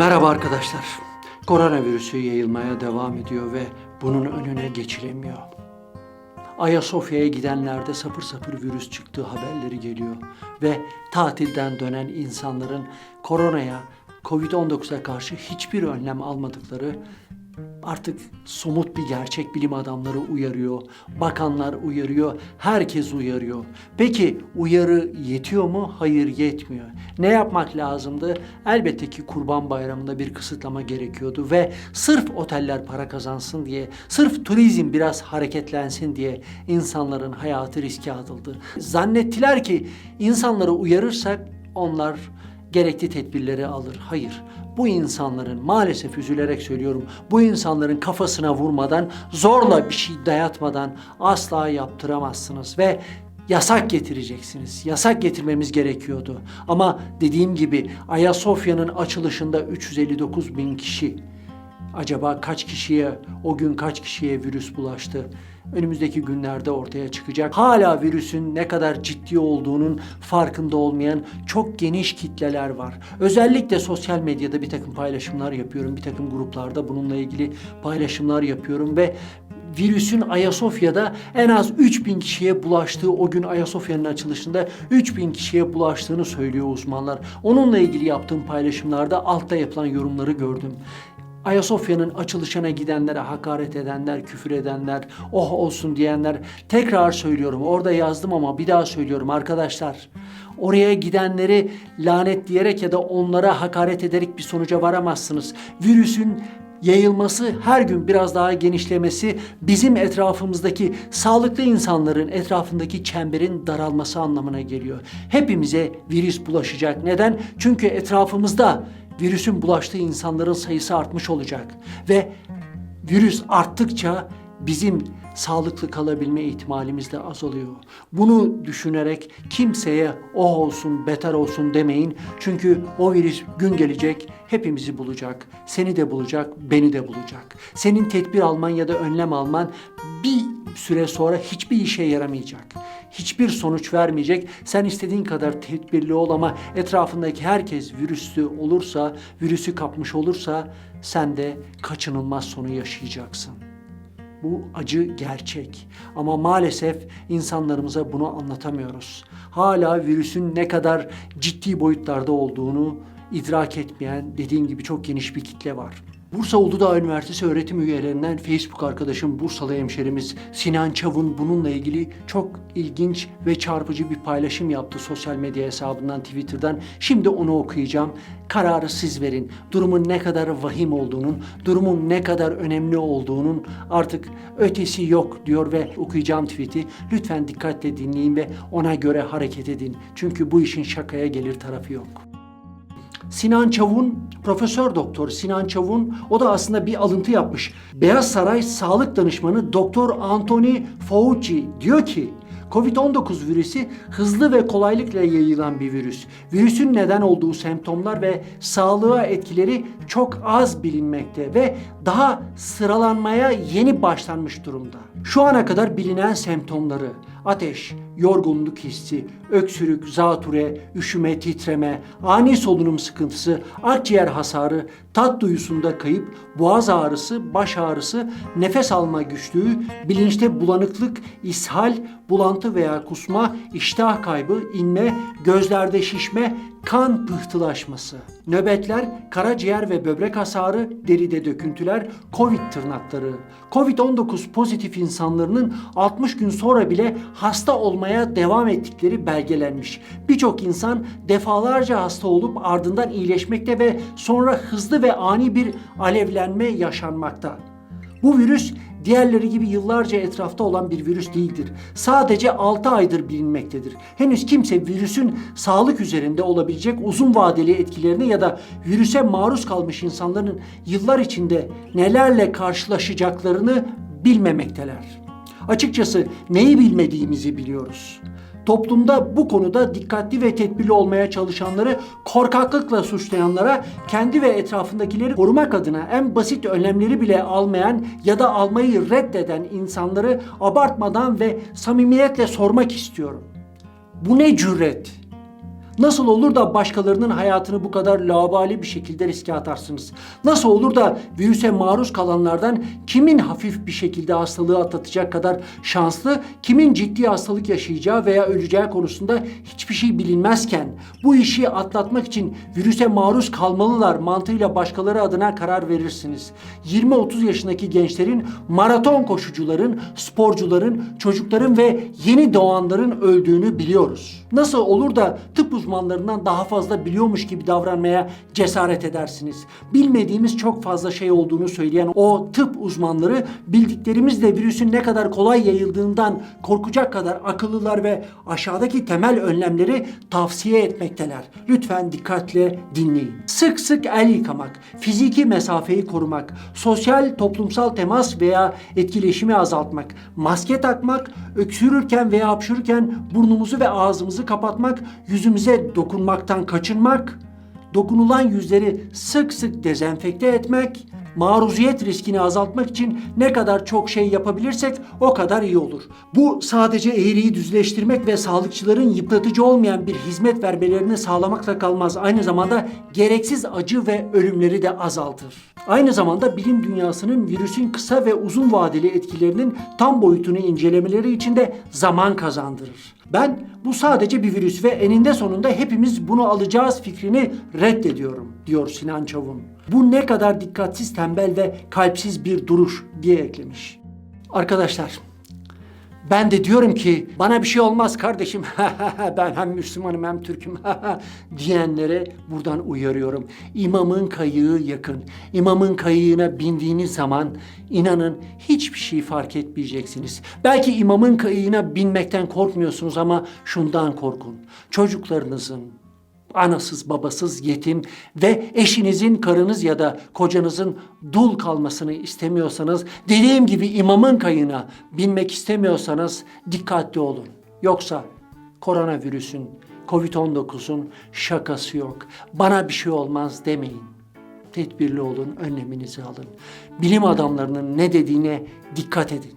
Merhaba arkadaşlar. Koronavirüsü yayılmaya devam ediyor ve bunun önüne geçilemiyor. Ayasofya'ya gidenlerde sapır sapır virüs çıktığı haberleri geliyor ve tatilden dönen insanların koronaya, Covid-19'a karşı hiçbir önlem almadıkları artık somut bir gerçek bilim adamları uyarıyor, bakanlar uyarıyor, herkes uyarıyor. Peki uyarı yetiyor mu? Hayır yetmiyor. Ne yapmak lazımdı? Elbette ki Kurban Bayramı'nda bir kısıtlama gerekiyordu ve sırf oteller para kazansın diye, sırf turizm biraz hareketlensin diye insanların hayatı riske atıldı. Zannettiler ki insanları uyarırsak onlar gerekli tedbirleri alır. Hayır. Bu insanların maalesef üzülerek söylüyorum. Bu insanların kafasına vurmadan, zorla bir şey dayatmadan asla yaptıramazsınız ve yasak getireceksiniz. Yasak getirmemiz gerekiyordu. Ama dediğim gibi Ayasofya'nın açılışında 359 bin kişi Acaba kaç kişiye, o gün kaç kişiye virüs bulaştı? Önümüzdeki günlerde ortaya çıkacak. Hala virüsün ne kadar ciddi olduğunun farkında olmayan çok geniş kitleler var. Özellikle sosyal medyada bir takım paylaşımlar yapıyorum. Bir takım gruplarda bununla ilgili paylaşımlar yapıyorum ve virüsün Ayasofya'da en az 3000 kişiye bulaştığı o gün Ayasofya'nın açılışında 3000 kişiye bulaştığını söylüyor uzmanlar. Onunla ilgili yaptığım paylaşımlarda altta yapılan yorumları gördüm. Ayasofya'nın açılışına gidenlere hakaret edenler, küfür edenler, oh olsun diyenler tekrar söylüyorum. Orada yazdım ama bir daha söylüyorum arkadaşlar. Oraya gidenleri lanetleyerek ya da onlara hakaret ederek bir sonuca varamazsınız. Virüsün yayılması, her gün biraz daha genişlemesi bizim etrafımızdaki sağlıklı insanların etrafındaki çemberin daralması anlamına geliyor. Hepimize virüs bulaşacak. Neden? Çünkü etrafımızda virüsün bulaştığı insanların sayısı artmış olacak. Ve virüs arttıkça bizim sağlıklı kalabilme ihtimalimiz de azalıyor. Bunu düşünerek kimseye o olsun, beter olsun demeyin. Çünkü o virüs gün gelecek hepimizi bulacak. Seni de bulacak, beni de bulacak. Senin tedbir alman ya da önlem alman bir süre sonra hiçbir işe yaramayacak. Hiçbir sonuç vermeyecek. Sen istediğin kadar tedbirli ol ama etrafındaki herkes virüslü olursa, virüsü kapmış olursa sen de kaçınılmaz sonu yaşayacaksın. Bu acı gerçek. Ama maalesef insanlarımıza bunu anlatamıyoruz. Hala virüsün ne kadar ciddi boyutlarda olduğunu idrak etmeyen dediğim gibi çok geniş bir kitle var. Bursa Uludağ Üniversitesi öğretim üyelerinden Facebook arkadaşım Bursalı hemşerimiz Sinan Çavun bununla ilgili çok ilginç ve çarpıcı bir paylaşım yaptı sosyal medya hesabından Twitter'dan. Şimdi onu okuyacağım. Kararı siz verin. Durumun ne kadar vahim olduğunun, durumun ne kadar önemli olduğunun artık ötesi yok diyor ve okuyacağım tweet'i. Lütfen dikkatle dinleyin ve ona göre hareket edin. Çünkü bu işin şakaya gelir tarafı yok. Sinan Çavun, Profesör Doktor Sinan Çavun, o da aslında bir alıntı yapmış. Beyaz Saray Sağlık Danışmanı Doktor Anthony Fauci diyor ki, Covid-19 virüsü hızlı ve kolaylıkla yayılan bir virüs. Virüsün neden olduğu semptomlar ve sağlığa etkileri çok az bilinmekte ve daha sıralanmaya yeni başlanmış durumda. Şu ana kadar bilinen semptomları ateş, yorgunluk hissi, öksürük, zatüre, üşüme, titreme, ani solunum sıkıntısı, akciğer hasarı, tat duyusunda kayıp, boğaz ağrısı, baş ağrısı, nefes alma güçlüğü, bilinçte bulanıklık, ishal, bulantı veya kusma, iştah kaybı, inme, gözlerde şişme, kan pıhtılaşması. Nöbetler, karaciğer ve böbrek hasarı, deride döküntüler, Covid tırnakları. Covid-19 pozitif insanların 60 gün sonra bile hasta olmaya devam ettikleri belgelenmiş. Birçok insan defalarca hasta olup ardından iyileşmekte ve sonra hızlı ve ani bir alevlenme yaşanmakta. Bu virüs diğerleri gibi yıllarca etrafta olan bir virüs değildir. Sadece 6 aydır bilinmektedir. Henüz kimse virüsün sağlık üzerinde olabilecek uzun vadeli etkilerini ya da virüse maruz kalmış insanların yıllar içinde nelerle karşılaşacaklarını bilmemekteler. Açıkçası neyi bilmediğimizi biliyoruz. Toplumda bu konuda dikkatli ve tedbirli olmaya çalışanları korkaklıkla suçlayanlara kendi ve etrafındakileri korumak adına en basit önlemleri bile almayan ya da almayı reddeden insanları abartmadan ve samimiyetle sormak istiyorum. Bu ne cüret? Nasıl olur da başkalarının hayatını bu kadar laubali bir şekilde riske atarsınız? Nasıl olur da virüse maruz kalanlardan kimin hafif bir şekilde hastalığı atlatacak kadar şanslı, kimin ciddi hastalık yaşayacağı veya öleceği konusunda hiçbir şey bilinmezken bu işi atlatmak için virüse maruz kalmalılar mantığıyla başkaları adına karar verirsiniz. 20-30 yaşındaki gençlerin, maraton koşucuların, sporcuların, çocukların ve yeni doğanların öldüğünü biliyoruz. Nasıl olur da tıp uzmanlarından daha fazla biliyormuş gibi davranmaya cesaret edersiniz? Bilmediğimiz çok fazla şey olduğunu söyleyen o tıp uzmanları bildiklerimizle virüsün ne kadar kolay yayıldığından korkacak kadar akıllılar ve aşağıdaki temel önlemleri tavsiye etmekteler. Lütfen dikkatle dinleyin. Sık sık el yıkamak, fiziki mesafeyi korumak, sosyal toplumsal temas veya etkileşimi azaltmak, maske takmak, öksürürken veya hapşırırken burnumuzu ve ağzımızı kapatmak, yüzümüze dokunmaktan kaçınmak, dokunulan yüzleri sık sık dezenfekte etmek, maruziyet riskini azaltmak için ne kadar çok şey yapabilirsek o kadar iyi olur. Bu sadece eğriyi düzleştirmek ve sağlıkçıların yıpratıcı olmayan bir hizmet vermelerini sağlamakla kalmaz. Aynı zamanda gereksiz acı ve ölümleri de azaltır. Aynı zamanda bilim dünyasının virüsün kısa ve uzun vadeli etkilerinin tam boyutunu incelemeleri için de zaman kazandırır. Ben bu sadece bir virüs ve eninde sonunda hepimiz bunu alacağız fikrini reddediyorum diyor Sinan Çavun. Bu ne kadar dikkatsiz, tembel ve kalpsiz bir duruş diye eklemiş. Arkadaşlar ben de diyorum ki bana bir şey olmaz kardeşim. ben hem Müslümanım hem Türk'üm diyenlere buradan uyarıyorum. İmamın kayığı yakın. İmamın kayığına bindiğiniz zaman inanın hiçbir şey fark etmeyeceksiniz. Belki imamın kayığına binmekten korkmuyorsunuz ama şundan korkun. Çocuklarınızın, anasız babasız yetim ve eşinizin karınız ya da kocanızın dul kalmasını istemiyorsanız dediğim gibi imamın kayığına binmek istemiyorsanız dikkatli olun. Yoksa koronavirüsün, Covid-19'un şakası yok. Bana bir şey olmaz demeyin. Tedbirli olun, önleminizi alın. Bilim adamlarının ne dediğine dikkat edin.